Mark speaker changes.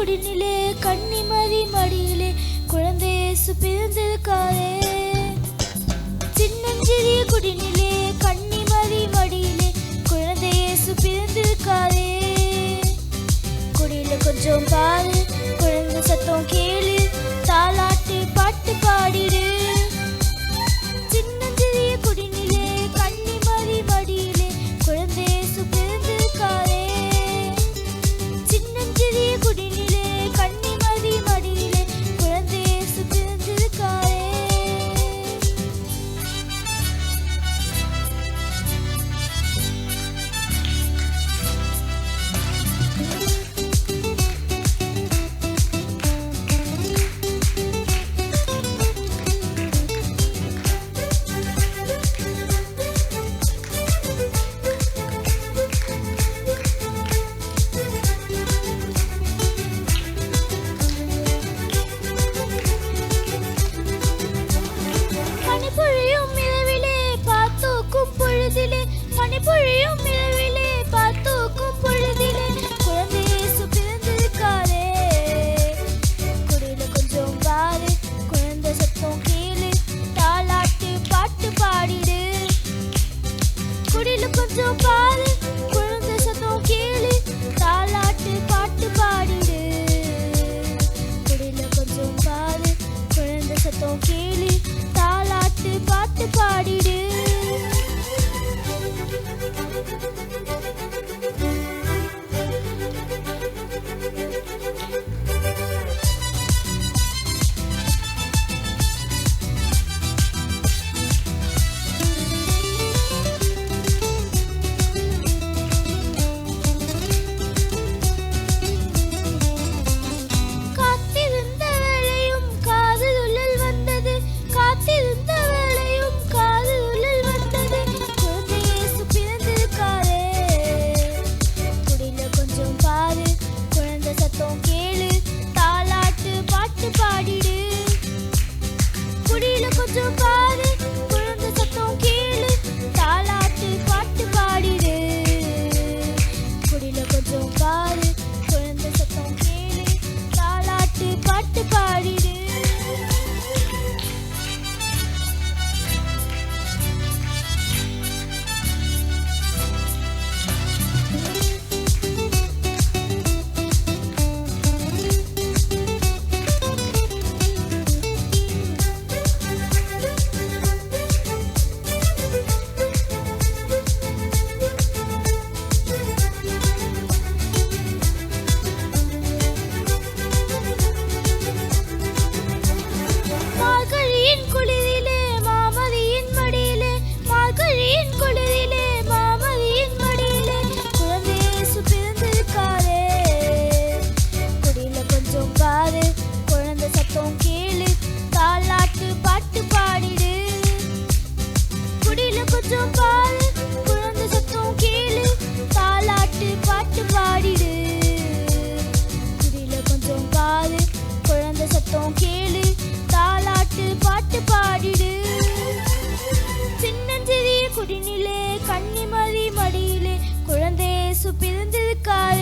Speaker 1: குடினிலே கன்னிமதி மடியிலே குழந்தை பிறந்திருக்காரே சின்னஞ்சிறிய கண்ணி கன்னிமதி மடியிலே குழந்தை பிறந்திருக்காரே குடியில கொஞ்சம் பாரு காது குழந்தை சத்தம் கேளு தாலாட்டு பாட்டு பாடிடு. குடில கொஞ்சம் காது குழந்தை சத்தம் கேளு தாலாட்டு பாட்டு பாடிடு. பாரு குழந்தை சத்தம் கேளு தாளாட்டு பாட்டு பாடிடு. Because